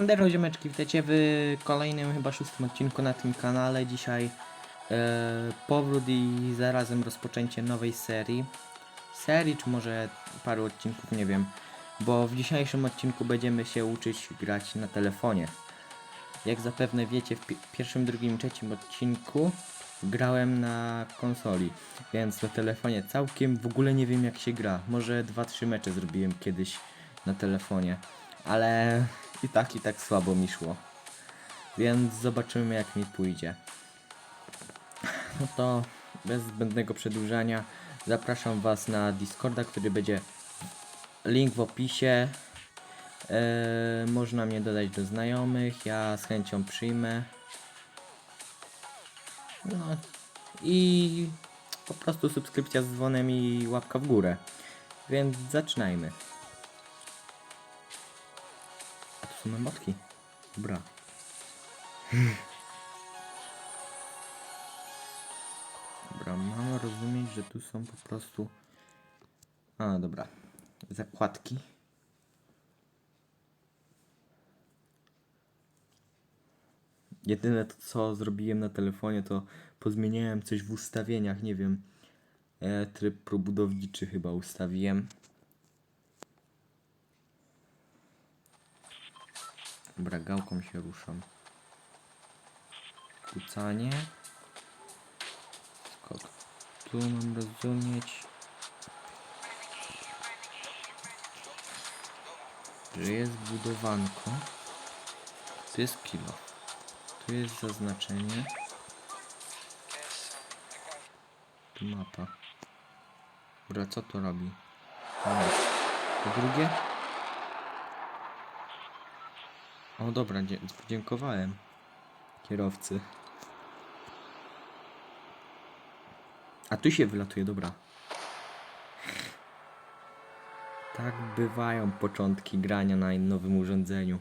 Sandero ziomeczki, witajcie w kolejnym chyba szóstym odcinku na tym kanale. Dzisiaj e, powrót i zarazem rozpoczęcie nowej serii. Serii, czy może paru odcinków, nie wiem. Bo w dzisiejszym odcinku będziemy się uczyć grać na telefonie. Jak zapewne wiecie, w pi pierwszym, drugim, trzecim odcinku grałem na konsoli, więc na telefonie całkiem w ogóle nie wiem jak się gra. Może 2-3 mecze zrobiłem kiedyś na telefonie, ale i tak i tak słabo mi szło. Więc zobaczymy jak mi pójdzie. No to bez zbędnego przedłużania zapraszam Was na Discorda, który będzie link w opisie. Eee, można mnie dodać do znajomych, ja z chęcią przyjmę. No i po prostu subskrypcja z dzwonem i łapka w górę. Więc zaczynajmy. Są emotki. Dobra. Dobra, mam rozumieć, że tu są po prostu... A, dobra. Zakładki. Jedyne to, co zrobiłem na telefonie, to pozmieniałem coś w ustawieniach, nie wiem. E, tryb probudowniczy chyba ustawiłem. Dobra, gałką się ruszam. Kucanie. Skok. Tu mam rozumieć. Że jest budowanko. Tu jest kilo. Tu jest zaznaczenie. Tu mapa. Dobra, co to robi? To drugie? O dobra, dzie- dziękowałem kierowcy. A tu się wylatuje, dobra. Tak bywają początki grania na nowym urządzeniu.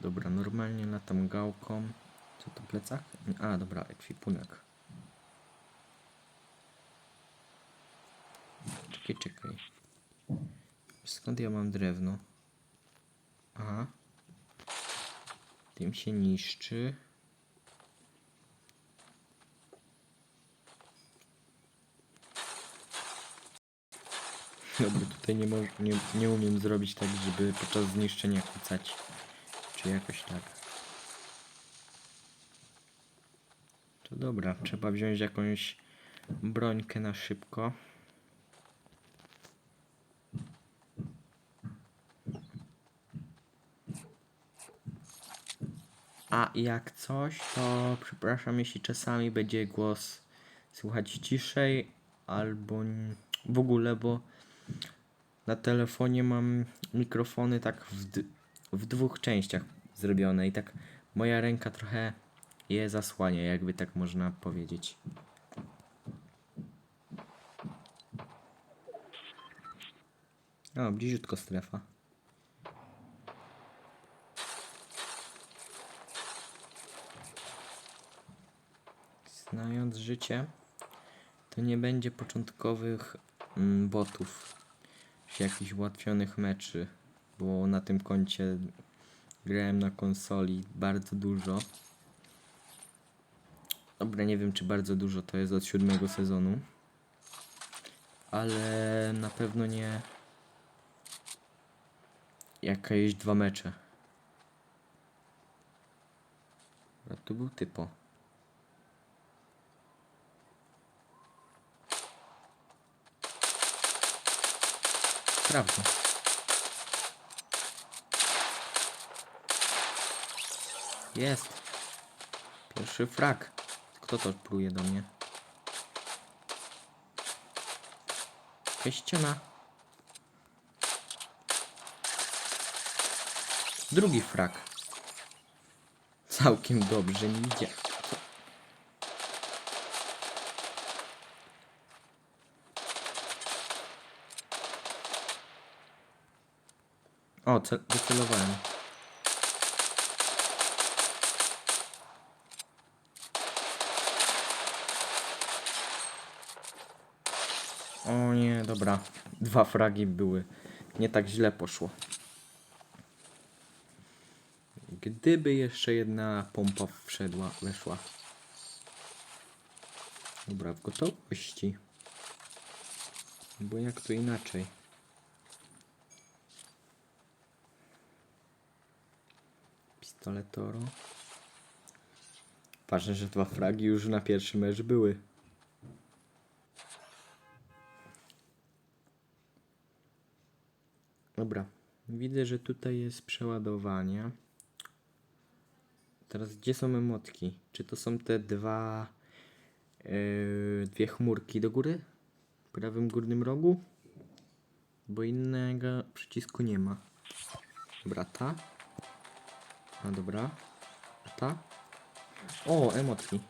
Dobra, normalnie latam gałką. Co to plecak? A, dobra, ekwipunek. Czekaj, czekaj. Skąd ja mam drewno? Aha. Tym się niszczy. Dobra, tutaj nie, nie, nie umiem zrobić tak, żeby podczas zniszczenia kucać. Czy jakoś tak. To dobra, trzeba wziąć jakąś brońkę na szybko. A jak coś, to przepraszam, jeśli czasami będzie głos słychać ciszej albo w ogóle, bo na telefonie mam mikrofony tak w, w dwóch częściach zrobione i tak moja ręka trochę je zasłania, jakby tak można powiedzieć. O, bliziutko strefa. Znając życie, to nie będzie początkowych mm, botów, czy jakichś ułatwionych meczy, bo na tym koncie grałem na konsoli bardzo dużo. Dobra, nie wiem czy bardzo dużo to jest od siódmego sezonu, ale na pewno nie jakieś dwa mecze. A tu był typo. Prawda. Jest. Pierwszy frak. Kto to pluje do mnie? Jakaś. Drugi frak. Całkiem dobrze mi idzie. O, cel wycelowałem. O nie, dobra. Dwa fragi były. Nie tak źle poszło. Gdyby jeszcze jedna pompa wszedła, weszła. Dobra, w gotowości. Bo jak to inaczej? Pistoletoro. Ważne, że dwa fragi już na pierwszy mecz były. Dobra, widzę, że tutaj jest przeładowanie. Teraz gdzie są emotki? Czy to są te dwa yy, dwie chmurki do góry? W prawym górnym rogu? Bo innego przycisku nie ma. Dobra, A dobra. A ta. O, emotki.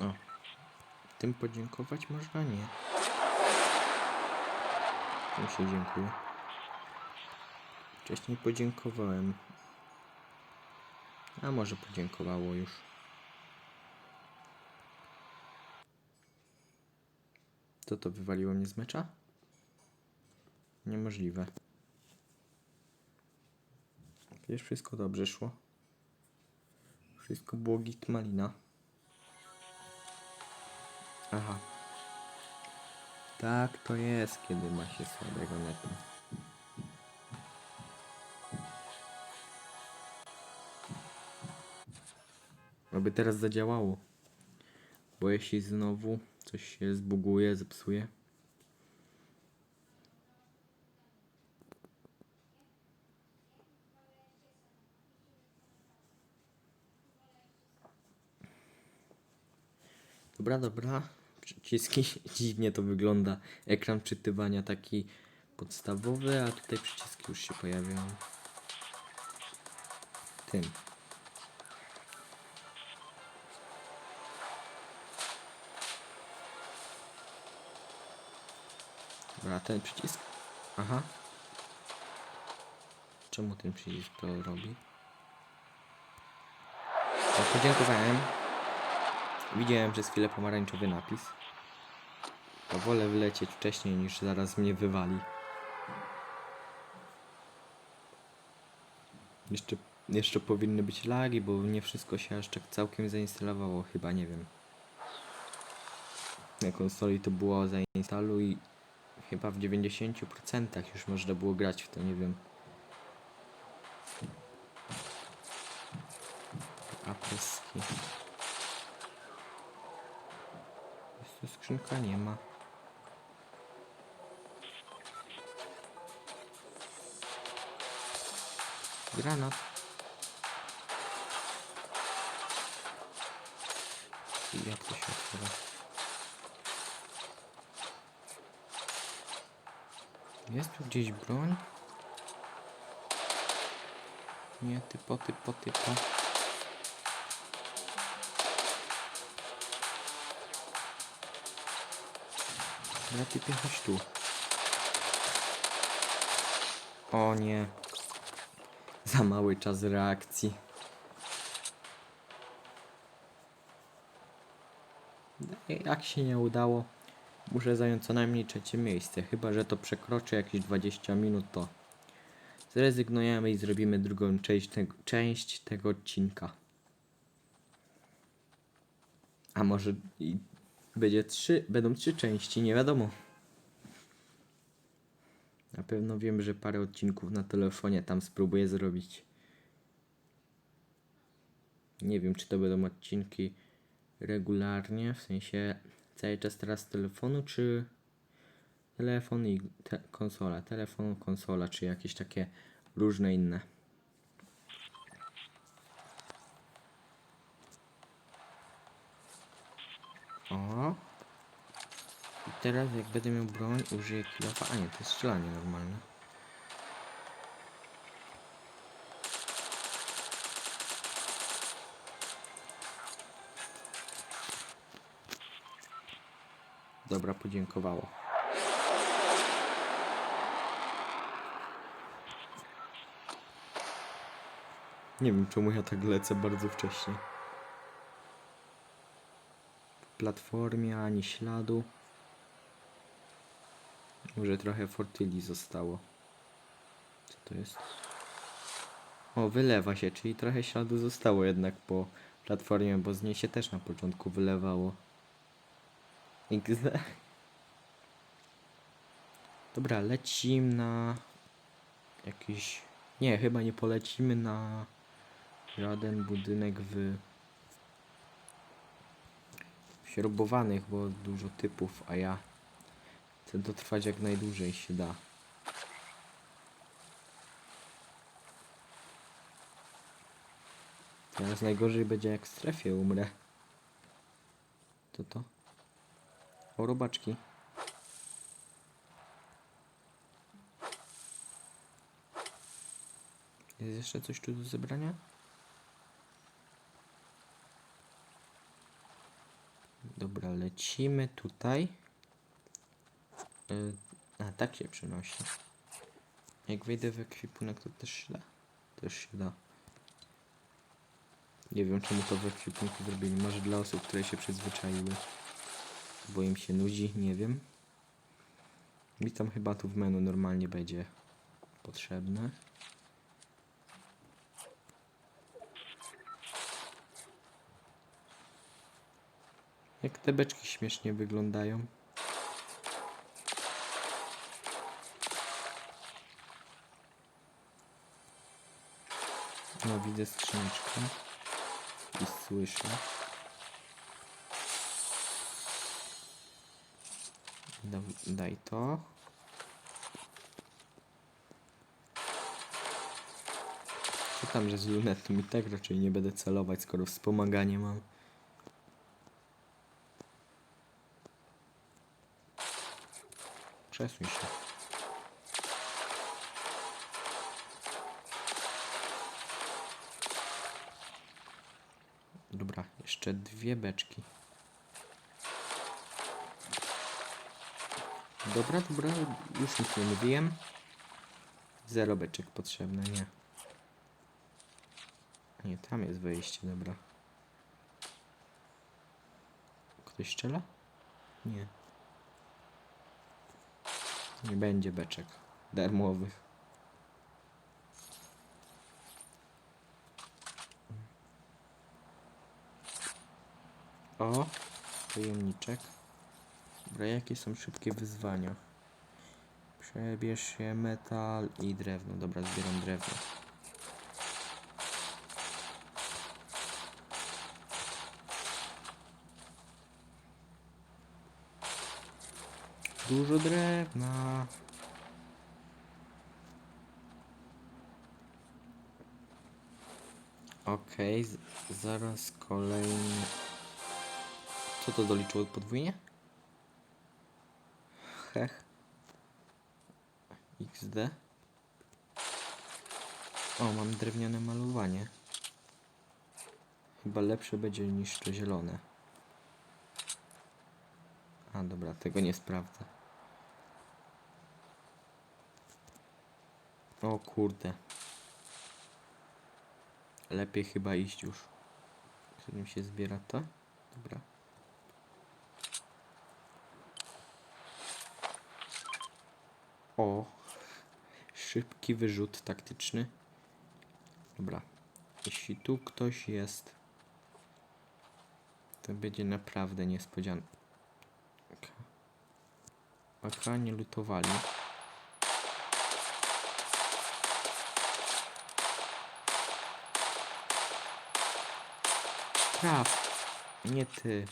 O. Tym podziękować można? Nie. Tym się dziękuję. Wcześniej podziękowałem. A może podziękowało już. Co to wywaliło mnie z mecza? Niemożliwe. Wiesz, wszystko dobrze szło. Wszystko było git malina. Aha. Tak to jest, kiedy ma się słabego netu. Aby teraz zadziałało. Bo jeśli znowu coś się zbuguje, zepsuje. Dobra, dobra. Przyciski dziwnie to wygląda. Ekran czytywania taki podstawowy, a tutaj przyciski już się pojawiają. Tym. Dobra, ten przycisk. Aha. Czemu ten przycisk to robi? O, podziękowałem. Widziałem przez chwilę pomarańczowy napis. To wolę wcześniej niż zaraz mnie wywali. Jeszcze, jeszcze powinny być lagi, bo nie wszystko się aż tak całkiem zainstalowało, chyba nie wiem. Na konsoli to było zainstaluj chyba w 90% już można było grać w to, nie wiem. Apeski. Jest tu skrzynka? Nie ma. Granat. I jak to się otwiera? Jest tu gdzieś broń? Nie, typo, typo, typo. Lepiej chodź tu. O nie. Za mały czas reakcji. Jak się nie udało, muszę zająć co najmniej trzecie miejsce. Chyba, że to przekroczy jakieś 20 minut, to zrezygnujemy i zrobimy drugą część tego, część tego odcinka. A może i będzie trzy, będą trzy części, nie wiadomo. Na pewno wiem, że parę odcinków na telefonie tam spróbuję zrobić. Nie wiem, czy to będą odcinki regularnie, w sensie cały czas teraz telefonu, czy telefon i te konsola, telefon, konsola, czy jakieś takie różne inne. O. I teraz jak będę miał broń, użyję kilofa. A nie, to jest strzelanie normalne. Dobra, podziękowało. Nie wiem, czemu ja tak lecę bardzo wcześnie. W platformie ani śladu. Może trochę fortyli zostało. Co to jest? O, wylewa się, czyli trochę śladu zostało jednak po platformie, bo z niej się też na początku wylewało. Dobra, lecimy na jakiś... Nie, chyba nie polecimy na żaden budynek w... śrubowanych, bo dużo typów, a ja chcę dotrwać jak najdłużej się da. Teraz najgorzej będzie jak w strefie umrę. Co to? Robaczki. Jest jeszcze coś tu do zebrania? Dobra, lecimy tutaj. Y, A, tak się przenosi. Jak wejdę w ekwipunek, to też się da? Też się da. Nie wiem, czemu to w ekwipunku zrobili. Może dla osób, które się przyzwyczaiły. Bo im się nudzi, nie wiem. Mi tam chyba tu w menu normalnie będzie potrzebne. Jak te beczki śmiesznie wyglądają. No, widzę skrzyneczkę. I słyszę. Daj to. Co tam, że z lunetą i tak raczej nie będę celować, skoro wspomaganie mam. Przesuń się. Dobra, jeszcze dwie beczki. Dobra, dobra, już nic nie mówiłem. Zero beczek potrzebne, nie. Nie, tam jest wejście, dobra. Ktoś strzela? Nie. Nie będzie beczek darmowych. O, pojemniczek. Dobra, jakie są szybkie wyzwania? Przebierz się metal i drewno. Dobra, zbieram drewno. Dużo drewna. Okej, z- zaraz kolejny. Co to doliczyło podwójnie? Hech. XD. O, mam drewniane malowanie. Chyba lepsze będzie niż to zielone. A dobra, tego nie sprawdzę. O kurde. Lepiej chyba iść już. Którym się zbiera to? Dobra. O. Szybki wyrzut taktyczny. Dobra. Jeśli tu ktoś jest, to będzie naprawdę niespodzianka. Aha, nie lutowali. Traf. Nie ty.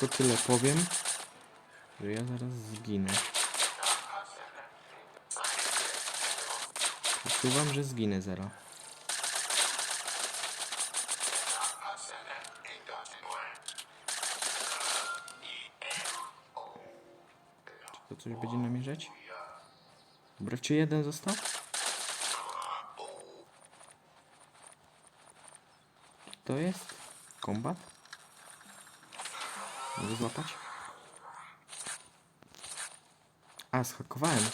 Tylko tyle powiem, że ja zaraz zginę. Przeczuwam, że zginę zaraz. Czy to coś będzie namierzać? Dobra, czy jeden został? To jest kombat? Mogę złapać? A, schakowałem.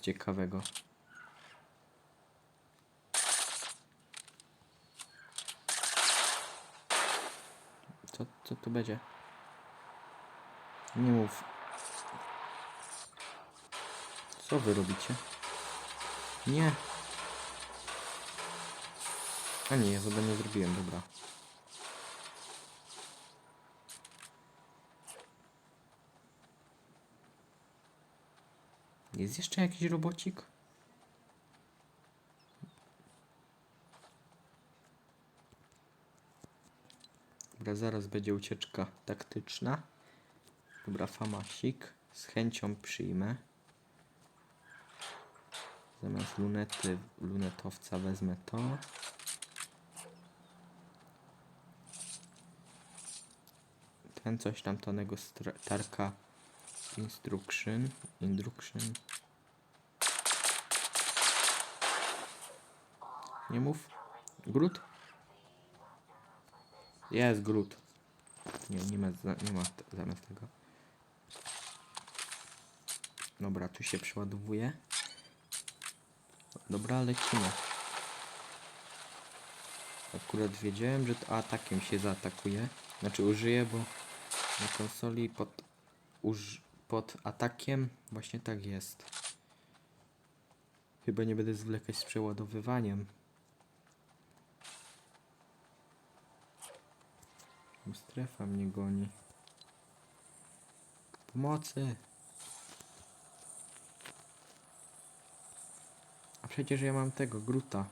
Ciekawego. Co, co tu będzie? Nie mów. Co wy robicie? Nie. A nie, ja zrobiłem, dobra. Jest jeszcze jakiś robocik? Dobra, zaraz będzie ucieczka taktyczna. Dobra, famasik. Z chęcią przyjmę. Zamiast lunety, lunetowca wezmę to. Ten coś tam tonego tarka instruction. Instruction. Nie mów. Grut? Jest Grut. Nie, nie ma, nie ma zamiast tego. Dobra, tu się przeładowuje. Dobra, lecimy. Akurat wiedziałem, że to atakiem się zaatakuje. Znaczy użyję, bo na konsoli pod, uż, pod atakiem właśnie tak jest. Chyba nie będę zwlekać z przeładowywaniem. Strefa mnie goni. Pomocy! A przecież ja mam tego, gruta.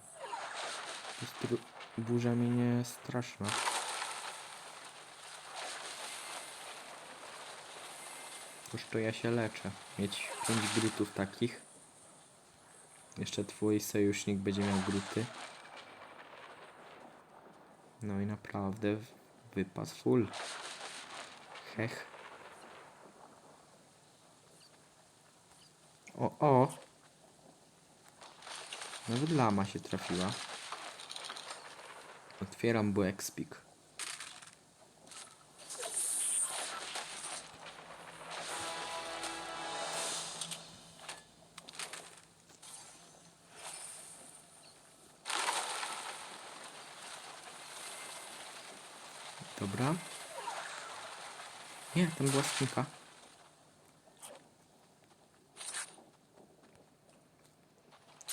Burza mi nie straszna. Toż to ja się leczę. Mieć 5 grutów takich. Jeszcze twój sojusznik będzie miał gruty. No i naprawdę wypas full. Hech. O, o! Nawet lama się trafiła. Otwieram Buexpik. Dobra. Nie, tam była.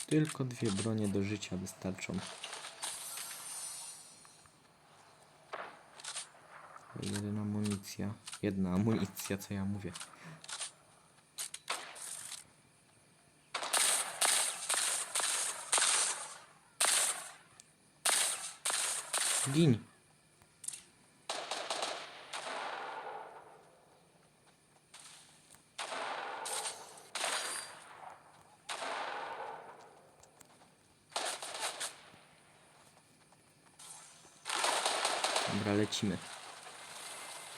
Tylko dwie bronie do życia wystarczą. Jedna amunicja. Jedna amunicja, co ja mówię. Gin. Dobra, lecimy.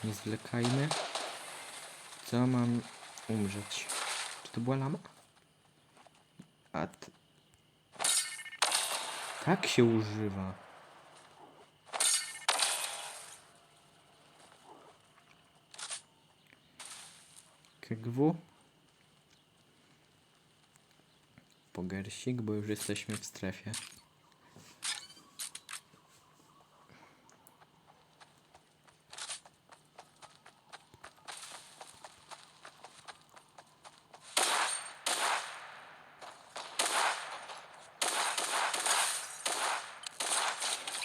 Nie zwlekajmy. Co mam umrzeć? Czy to była lama? A. Tak się używa. KGW. Pogersik, bo już jesteśmy w strefie.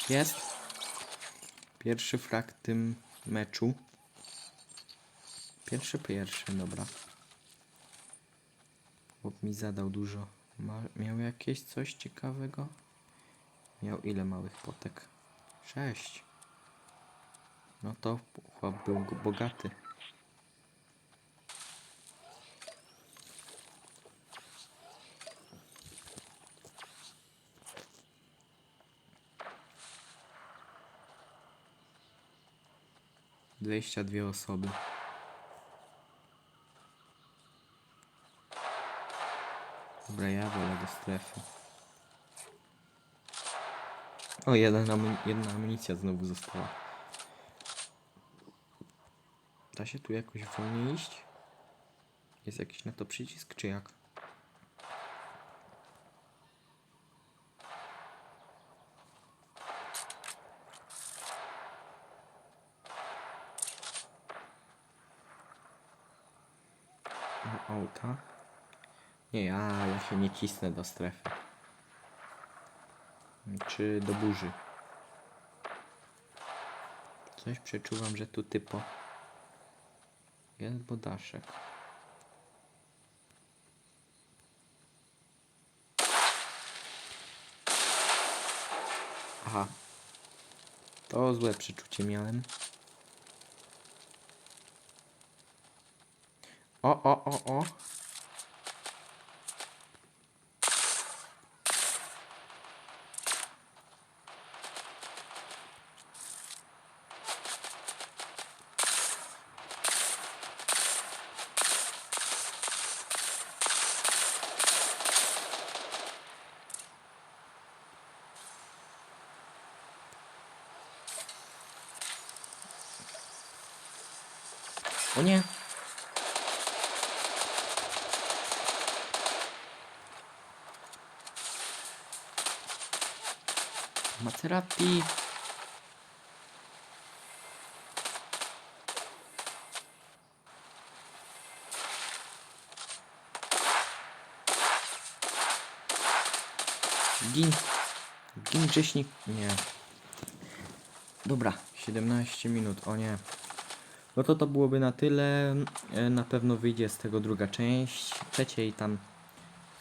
Jest. Pierwszy frag w tym meczu. Pierwszy, pierwszy, dobra. Chłop mi zadał dużo. Ma, miał jakieś coś ciekawego? Miał ile małych potek? Sześć. No to chłop był bogaty. 22 osoby. Dobra, ja wolę do strefy. O, jedna, jedna amunicja znowu została. Da się tu jakoś wolniej iść? Jest jakiś na to przycisk, czy jak? Nie, ja, ja się nie cisnę do strefy. Czy do burzy. Coś przeczuwam, że tu typo. Jest bodaszek. Aha. To złe przeczucie miałem. O, o, o, o. O nie. Maserati. Gin. Gin grześnik. Nie. Dobra, 17 minut, o nie. No to to byłoby na tyle. E, Na pewno wyjdzie z tego druga część. Trzeciej tam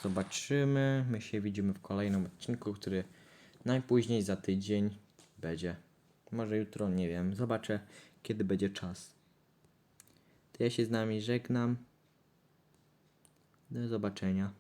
zobaczymy. My się widzimy w kolejnym odcinku, który najpóźniej za tydzień będzie. Może jutro, nie wiem. Zobaczę, kiedy będzie czas. To ja się z nami żegnam. Do zobaczenia.